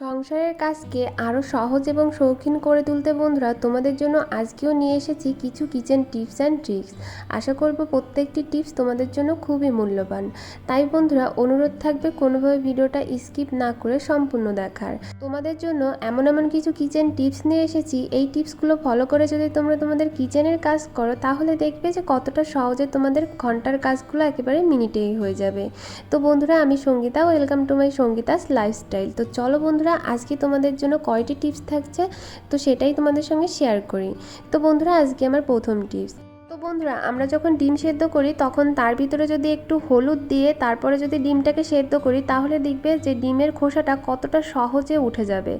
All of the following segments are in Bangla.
সংসারের কাজকে আরও সহজ এবং শৌখিন করে তুলতে বন্ধুরা, তোমাদের জন্য আজকেও নিয়ে এসেছি কিছু কিচেন টিপস অ্যান্ড ট্রিক্স আশা করব প্রত্যেকটি টিপস তোমাদের জন্য খুবই মূল্যবান। তাই বন্ধুরা, অনুরোধ থাকবে কোনোভাবে ভিডিওটা স্কিপ না করে সম্পূর্ণ দেখার। তোমাদের জন্য এমন এমন কিছু কিচেন টিপস নিয়ে এসেছি। এই টিপসগুলো ফলো করে যদি তোমরা তোমাদের কিচেনের কাজ করো, তাহলে দেখবে যে কতটা সহজে তোমাদের ঘণ্টার কাজগুলো একেবারে মিনিটেই হয়ে যাবে। তো বন্ধুরা, আমি Sangeeta welcome to my Sangeeta's lifestyle তো চলো বন্ধুরা, আজকে তোমাদের জন্য কয়টি টিপস থাকছে? তো সেটাই তোমাদের সঙ্গে শেয়ার করি। তো বন্ধুরা, আজকে আমার প্রথম টিপস বন্ধুরা, আমরা যখন ডিম সেদ্ধ করি, তখন তার ভিতরে যদি একটু হলুদ দিয়ে তারপরে যদি ডিমটাকে সেদ্ধ করি, তাহলে দেখবে যে ডিমের খোসাটা কতটা সহজে উঠে যাবে।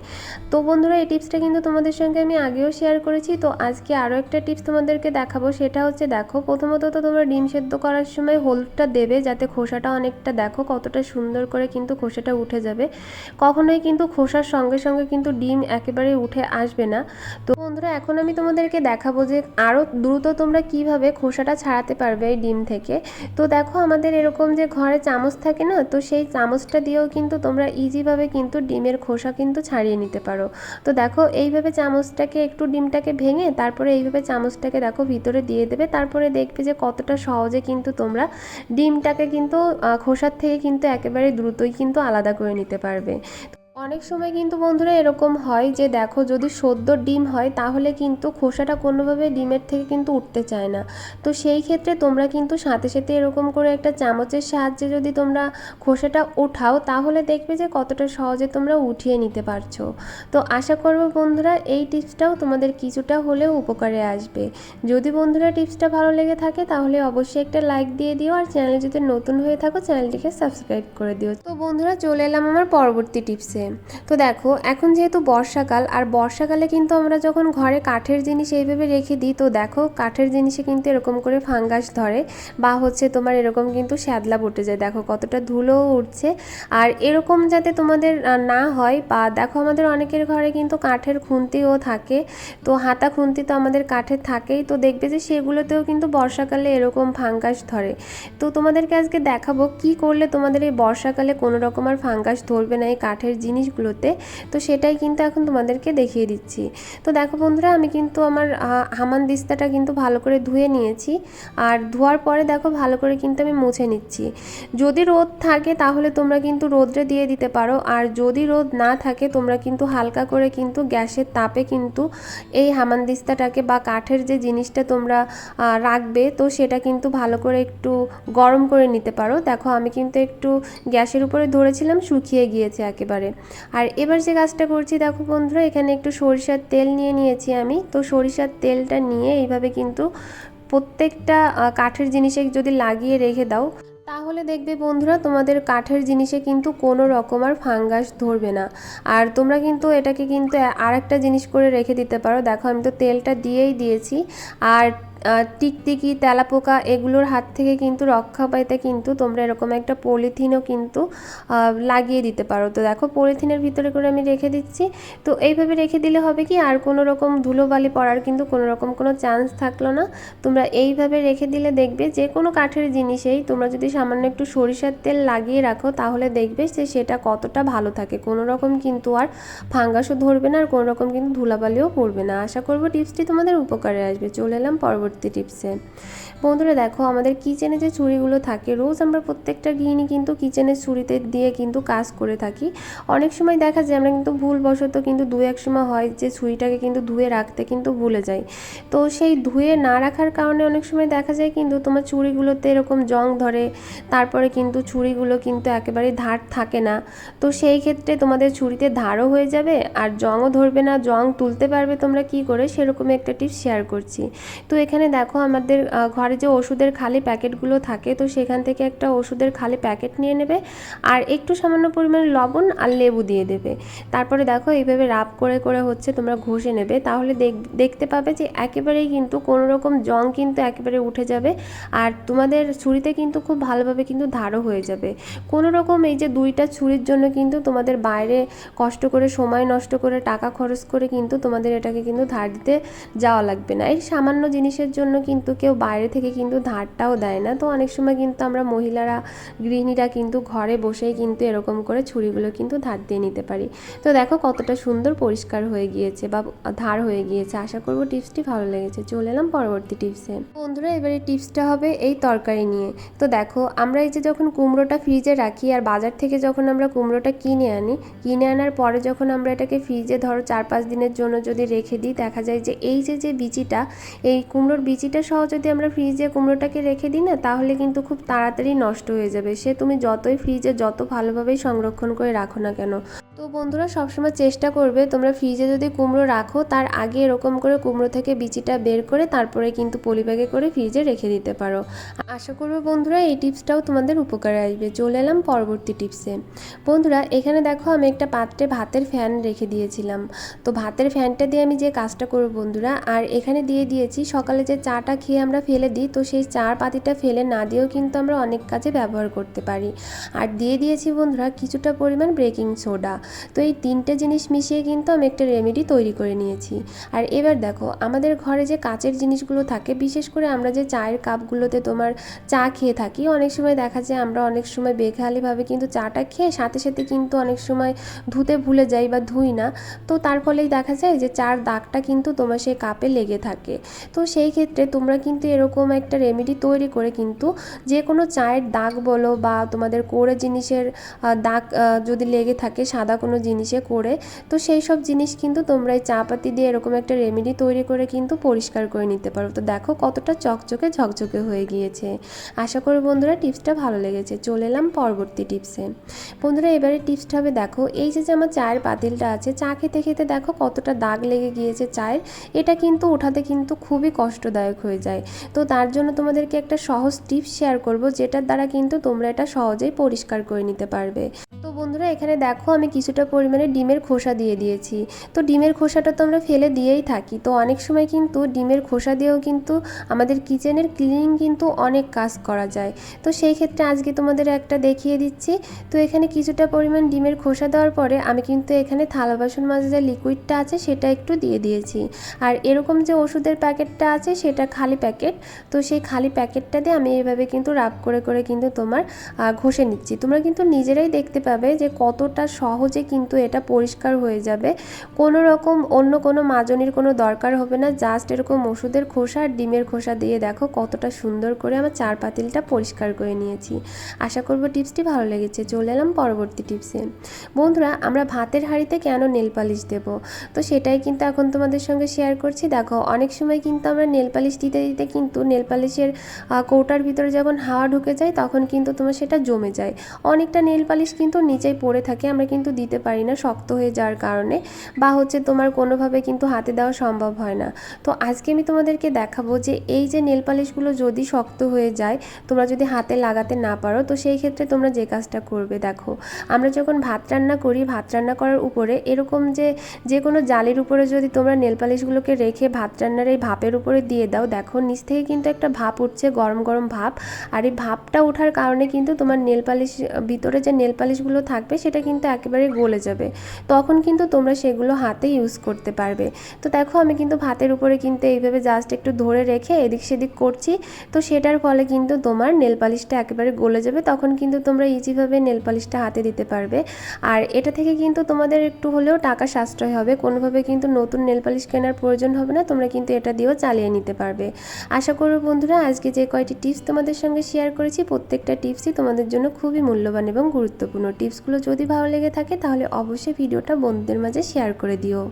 তো বন্ধুরা, এই টিপসটা কিন্তু তোমাদের সঙ্গে আমি আগেও শেয়ার করেছি। তো আজকে আরও একটা টিপস তোমাদেরকে দেখাবো, সেটা হচ্ছে দেখো, প্রথমত তো তোমরা ডিম সেদ্ধ করার সময় হলুদটা দেবে, যাতে খোসাটা অনেকটা দেখো কতটা সুন্দর করে কিন্তু খোসাটা উঠে যাবে। কখনোই কিন্তু খোসার সঙ্গে সঙ্গে কিন্তু ডিম একেবারে উঠে আসবে না। তো বন্ধুরা, এখন আমি তোমাদেরকে দেখাবো যে আরও দ্রুত তোমরা কীভাবে খোসাটা ছাড়াতে পারবে এই ডিম থেকে। তো দেখো আমাদের এরকম যে ঘরে চামচ থাকে না, তো সেই চামচটা দিয়েও কিন্তু তোমরা ইজিভাবে কিন্তু ডিমের খোসা কিন্তু ছাড়িয়ে নিতে পারো। তো দেখো এইভাবে চামচটাকে একটু ডিমটাকে ভেঙে তারপরে এইভাবে চামচটাকে দেখো ভিতরে দিয়ে দেবে, তারপরে দেখবে যে কতটা সহজে কিন্তু তোমরা ডিমটাকে কিন্তু খোসার থেকে কিন্তু একেবারে দ্রুতই কিন্তু আলাদা করে নিতে পারবে। অনেক সময় কিন্তু বন্ধুরা এরকম হয় যে দেখো যদি সদ্য ডিম হয় তাহলে কিন্তু খোসাটা কোনোভাবে ডিমের থেকে কিন্তু উঠতে চায় না। তো সেই ক্ষেত্রে তোমরা কিন্তু সাথে সাথে এরকম করে একটা চামচের সাহায্যে যদি তোমরা খোসাটা ওঠাও তাহলে দেখবে যে কতটা সহজে তোমরা উঠিয়ে নিতে পারছ। তো আশা করব বন্ধুরা এই টিপসটাও তোমাদের কিছুটা হলেও উপকারে আসবে। যদি বন্ধুরা টিপসটা ভালো লেগে থাকে তাহলে অবশ্যই একটা লাইক দিয়ে দিও আর চ্যানেল যদি নতুন হয়ে থাকো চ্যানেলটিকে সাবস্ক্রাইব করে দিও। তো বন্ধুরা চলে এলাম আমার পরবর্তী টিপসে। তো দেখো, এখন যেহেতু বর্ষাকাল, আর বর্ষাকালে কিন্তু আমরা যখন ঘরে কাঠের জিনিস এইভাবে রেখে দিই, তো দেখো কাঠের জিনিসে কিন্তু এরকম করে ফাঙ্গাস ধরে, বা হচ্ছে তোমার এরকম কিন্তু শ্যাদলা উঠে যায়। দেখো কতটা ধুলোও উঠছে। আর এরকম যাতে তোমাদের না হয়, বা দেখো আমাদের অনেকের ঘরে কিন্তু কাঠের খুন্তিও থাকে, তো হাতা খুন্তি তো আমাদের কাঠের থাকেই, তো দেখবে যে সেগুলোতেও কিন্তু বর্ষাকালে এরকম ফাঙ্গাস ধরে। তো তোমাদেরকে আজকে দেখাবো কি করলে তোমাদের এই বর্ষাকালে কোনো রকম আর ফাঙ্গাস ধরবে না এই কাঠের জিনিসগুলোতে, তো সেটাই কিন্তু এখন তোমাদেরকে দেখিয়ে দিচ্ছি। তো দেখো বন্ধুরা, আমি কিন্তু আমার হামান দিস্তাটা কিন্তু ভালো করে ধুয়ে নিয়েছি। আর ধোয়ার পরে দেখো ভালো করে কিন্তু আমি মুছে নিচ্ছি। যদি রোদ থাকে তাহলে তোমরা কিন্তু রোদরে দিয়ে দিতে পারো। আর যদি রোদ না থাকে তোমরা কিন্তু হালকা করে কিন্তু গ্যাসের তাপে কিন্তু এই হামানদিস্তাটাকে বা কাঠের যে জিনিসটা তোমরা রাখবে, তো সেটা কিন্তু ভালো করে একটু গরম করে নিতে পারো। দেখো আমি কিন্তু একটু গ্যাসের উপরে ধরেছিলাম, শুকিয়ে গিয়েছে একেবারে। আর এবার যে কাজটা করছি, দেখো বন্ধুরা, এখানে একটু সরিষার তেল নিয়ে নিয়েছি আমি। তো সরিষার তেলটা নিয়ে এইভাবে কিন্তু প্রত্যেকটা কাঠের জিনিসে যদি লাগিয়ে রেখে দাও, তাহলে দেখবে বন্ধুরা, তোমাদের কাঠের জিনিসে কিন্তু কোনো রকম আর ফাঙ্গাস ধরবে না। আর তোমরা কিন্তু এটাকে কিন্তু আর একটা জিনিস করে রেখে দিতে পারো। দেখো, আমি তো তেলটা দিয়েই দিয়েছি। আর টিকটিকি, তেলাপোকা এগুলোর হাত থেকে কিন্তু রক্ষা পাইতে কিন্তু তোমরা এরকম একটা পলিথিনও কিন্তু লাগিয়ে দিতে পারো। তো দেখো, পলিথিনের ভিতরে করে আমি রেখে দিচ্ছি। তো এইভাবে রেখে দিলে হবে কি, আর কোনো রকম ধুলোবালি পড়ার কিন্তু কোনো রকম কোনো চান্স থাকল না। তোমরা এইভাবে রেখে দিলে দেখবে যে কোনো কাঠের জিনিসেই তোমরা যদি সামান্য একটু সরিষার তেল লাগিয়ে রাখো, তাহলে দেখবে যে সেটা কতটা ভালো থাকে। কোনো রকম কিন্তু আর ফাঙ্গাসও ধরবে না, আর কোনো রকম কিন্তু ধুলাবালিও পড়বে না। আশা করব টিপসটি তোমাদের উপকারে আসবে। চলে এলাম পরবর্তী টিপসে। বন্ধুরা দেখো, আমাদের কিচেনে যে ছুরিগুলো থাকে, রোজ আমরা প্রত্যেকটা গৃহিণী কিন্তু কিচেনের ছুরিতে দিয়ে কিন্তু কাজ করে থাকি। অনেক সময় দেখা যায় আমরা কিন্তু ভুলবশত কিন্তু দু এক সময় হয় যে ছুরিটাকে কিন্তু ধুয়ে রাখতে কিন্তু ভুলে যাই। তো সেই ধুয়ে না রাখার কারণে অনেক সময় দেখা যায় কিন্তু তোমার ছুরিগুলোতে এরকম জং ধরে, তারপরে কিন্তু ছুরিগুলো কিন্তু একেবারে ধার থাকে না। তো সেই ক্ষেত্রে তোমাদের ছুরিতে ধারও হয়ে যাবে আর জংও ধরবে না, জং তুলতে পারবে তোমরা কি করে? সেরকম একটা টিপস শেয়ার করছি। তো এখানে দেখো আমাদের ঘরে যে ওষুধের খালি প্যাকেটগুলো থাকে, তো সেখান থেকে একটা ওষুধের খালি প্যাকেট নিয়ে নেবে আর একটু সামান্য পরিমাণে লবণ আর লেবু দিয়ে দেবে। তারপরে দেখো এইভাবে রাব করে করে হচ্ছে তোমরা ঘষে নেবে। তাহলে দেখ- দেখতে পাবে যে একেবারেই কিন্তু কোনো রকম জং কিন্তু একেবারে উঠে যাবে আর তোমাদের ছুরিতে কিন্তু খুব ভালোভাবে কিন্তু ধারও হয়ে যাবে। কোনো রকম এই যে দুইটা ছুরির জন্য কিন্তু তোমাদের বাইরে কষ্ট করে, সময় নষ্ট করে, টাকা খরচ করে কিন্তু তোমাদের এটাকে কিন্তু ধার দিতে যাওয়া লাগবে না। এই সামান্য জিনিসের জন্য কিন্তু কেউ বাইরে থেকে কিন্তু ধারটাও দেয় না। তো অনেক সময় কিন্তু আমরা মহিলারা, গৃহিণীরা কিন্তু ঘরে বসেই কিন্তু এরকম করে ছুরিগুলো কিন্তু ধার দিয়ে নিতে পারি। তো দেখো কতটা সুন্দর পরিষ্কার হয়ে গিয়েছে বা ধার হয়ে গিয়েছে। আশা করব টিপসটি ভালো লেগেছে। চলে এলাম পরবর্তী টিপসে। বন্ধুরা, এবারে টিপসটা হবে এই তরকারি নিয়ে। তো দেখো, আমরা এই যে যখন কুমড়োটা ফ্রিজে রাখি আর বাজার থেকে যখন আমরা কুমড়োটা কিনে আনি, কিনে আনার পরে যখন আমরা এটাকে ফ্রিজে ধরো চার পাঁচ দিনের জন্য যদি রেখে দিই, দেখা যায় যে এই যে যে বিচিটা, এই কুমড়োর বিচিটা সহ যদি আমরা ফ্রিজে কুমড়োটাকে রেখে দিই না, তাহলে কিন্তু খুব তাড়াতাড়ি নষ্ট হয়ে যাবে। সে তুমি যতই ফ্রিজে যত ভালোভাবেই সংরক্ষণ করে রাখো না কেন তো বন্ধুরা সবসময় চেষ্টা করবে, তোমরা ফ্রিজে যদি কুমড়ো রাখো, তার আগে এরকম করে কুমড়ো থেকে বিচিটা বের করে তারপরে কিন্তু পলিব্যাগে করে ফ্রিজে রেখে দিতে পারো। আশা করব বন্ধুরা এই টিপসটাও তোমাদের উপকারে আসবে। চলে এলাম পরবর্তী টিপসে। বন্ধুরা, এখানে দেখো আমি একটা পাত্রে ভাতের ফ্যান রেখে দিয়েছিলাম। তো ভাতের ফ্যানটা দিয়ে আমি যে কাজটা করব বন্ধুরা, আর এখানে দিয়ে দিয়েছি সকালে যে চাটা খেয়ে আমরা ফেলে দিই, তো সেই চার পাতিটা ফেলে না দিয়েও কিন্তু আমরা অনেক কাজে ব্যবহার করতে পারি। আর দিয়ে দিয়েছি বন্ধুরা কিছুটা পরিমাণ বেকিং সোডা তো এই তিনটে জিনিস মিশিয়ে কিন্তু আমি একটা রেমেডি তৈরি করে নিয়েছি। আর এবার দেখো, আমাদের ঘরে যে কাচের জিনিসগুলো থাকে, বিশেষ করে আমরা যে চায়ের কাপগুলোতে তোমার চা খেয়ে থাকি, অনেক সময় দেখা যায় আমরা অনেক সময় বেখেয়ালিভাবে কিন্তু চাটা খেয়ে সাথে সাথে কিন্তু অনেক সময় ধুতে ভুলে যাই বা ধুই না। তো তার ফলেই দেখা যায় যে চার দাগটা কিন্তু তোমার সেই কাপে লেগে থাকে। তো সেই ক্ষেত্রে তোমরা কিন্তু এরকম একটা রেমেডি তৈরি করে কিন্তু যে কোনো চায়ের দাগ বলো বা তোমাদের কোড়ে জিনিসের দাগ যদি লেগে থাকে, সাদা কোনো জিনিসে করে, তো সেই সব জিনিস কিন্তু তোমরা এই চা পাতি দিয়ে এরকম একটা রেমেডি তৈরি করে কিন্তু পরিষ্কার করে নিতে পারো। তো দেখো কতটা চকচকে ঝকঝকে হয়ে গিয়েছে। আশা করি বন্ধুরা টিপসটা ভালো লেগেছে। চলে এলাম পরবর্তী টিপসে বন্ধুরা এবারে টিপসটা হবে দেখো, এই যে আমার চায়ের পাতিলটা আছে, চা খেতে খেতে দেখো কতটা দাগ লেগে গিয়েছে চায়ের। এটা কিন্তু ওঠাতে কিন্তু খুবই কষ্টদায়ক হয়ে যায়। তো তার জন্য তোমাদেরকে একটা সহজ টিপস শেয়ার করব, যেটার দ্বারা কিন্তু তোমরা এটা সহজেই পরিষ্কার করে নিতে পারবে। বন্ধুরা, এখানে দেখো আমি কিছুটা পরিমাণে ডিমের খোসা দিয়ে দিয়েছি। তো ডিমের খোসাটা তো আমরা ফেলে দিয়েই থাকি। তো অনেক সময় কিন্তু ডিমের খোসা দিয়েও কিন্তু আমাদের কিচেনের ক্লিনিং কিন্তু অনেক কাজ করা যায়। তো সেই ক্ষেত্রে আজকে তোমাদের একটা দেখিয়ে দিচ্ছি। তো এখানে কিছুটা পরিমাণ ডিমের খোসা দেওয়ার পরে আমি কিন্তু এখানে থালা বাসন মাজা যে লিকুইডটা আছে, সেটা একটু দিয়ে দিয়েছি। আর এরকম যে ওষুধের প্যাকেটটা আছে, সেটা খালি প্যাকেট। তো সেই খালি প্যাকেটটা দিয়ে আমি এইভাবে কিন্তু রাব করে করে কিন্তু তোমার ঘষে নিচ্ছি। তোমরা কিন্তু নিজেরাই দেখতে পাবে যে কতটা সহজে কিন্তু এটা পরিষ্কার হয়ে যাবে। কোনো রকম অন্য কোনো মাজনির কোনো দরকার হবে না। জাস্ট এরকম ওষুধের খোসা আর ডিমের খোসা দিয়ে দেখো কতটা সুন্দর করে আমার চার পাতিলটা পরিষ্কার করে নিয়েছি। আশা করব টিপসটি ভালো লেগেছে। চলে এলাম পরবর্তী টিপসে। বন্ধুরা, আমরা ভাতের হাঁড়িতে কেন নেল পালিশ দেব? তো সেটাই কিন্তু এখন তোমাদের সঙ্গে শেয়ার করছি। দেখো, অনেক সময় কিন্তু আমরা নেল পালিশ দিতে দিতে কিন্তু নেল পালিশের কৌটার ভিতরে যখন হাওয়া ঢুকে যায়, তখন কিন্তু তোমার সেটা জমে যায়। অনেকটা নেল পালিশ কিন্তু নিচেই পড়ে থাকে, আমরা কিন্তু দিতে পারি না, শক্ত হয়ে যাওয়ার কারণে বা হচ্ছে তোমার কোনোভাবে কিন্তু হাতে দেওয়া সম্ভব হয় না। তো আজকে আমি তোমাদেরকে দেখাবো যে এই যে নেল পালিশগুলো যদি শক্ত হয়ে যায়, তোমরা যদি হাতে লাগাতে না পারো, তো সেই ক্ষেত্রে তোমরা যে কাজটা করবে দেখো। আমরা যখন ভাত রান্না করি, ভাত রান্না করার উপরে এরকম যে যে কোনো জালের উপরে যদি তোমরা নেল পালিশগুলোকে রেখে ভাত রান্নার এই ভাপের উপরে দিয়ে দাও, দেখো নিচ থেকে কিন্তু একটা ভাপ উঠছে, গরম গরম ভাপ। আর এই ভাপটা ওঠার কারণে কিন্তু তোমার নেল পালিশ, ভিতরে যে নেল পালিশগুলো থাকবে সেটা কিন্তু একেবারে গলে যাবে। তখন কিন্তু তোমরা সেগুলো হাতে ইউজ করতে পারবে। তো দেখো, আমি কিন্তু ভাতের উপরে কিন্তু এইভাবে জাস্ট একটু ধরে রেখে এদিক সেদিক করছি। তো সেটার ফলে কিন্তু তোমার নেল পালিশটা একেবারে গলে যাবে। তখন কিন্তু তোমরা ইজিভাবে নেল পালিশটা হাতে দিতে পারবে। আর এটা থেকে কিন্তু তোমাদের একটু হলেও টাকা সাশ্রয় হবে। কোনোভাবে কিন্তু নতুন নেল পালিশ কেনার প্রয়োজন হবে না। তোমরা কিন্তু এটা দিয়েও চালিয়ে নিতে পারবে। আশা করব বন্ধুরা, আজকে যে কয়টি টিপস তোমাদের সঙ্গে শেয়ার করেছি, প্রত্যেকটা টিপসই তোমাদের জন্য খুবই মূল্যবান এবং গুরুত্বপূর্ণ। টিপসগুলো যদি ভালো লেগে থাকে তাহলে অবশ্যই ভিডিওটা বন্ধুদের মাঝে শেয়ার করে দিও।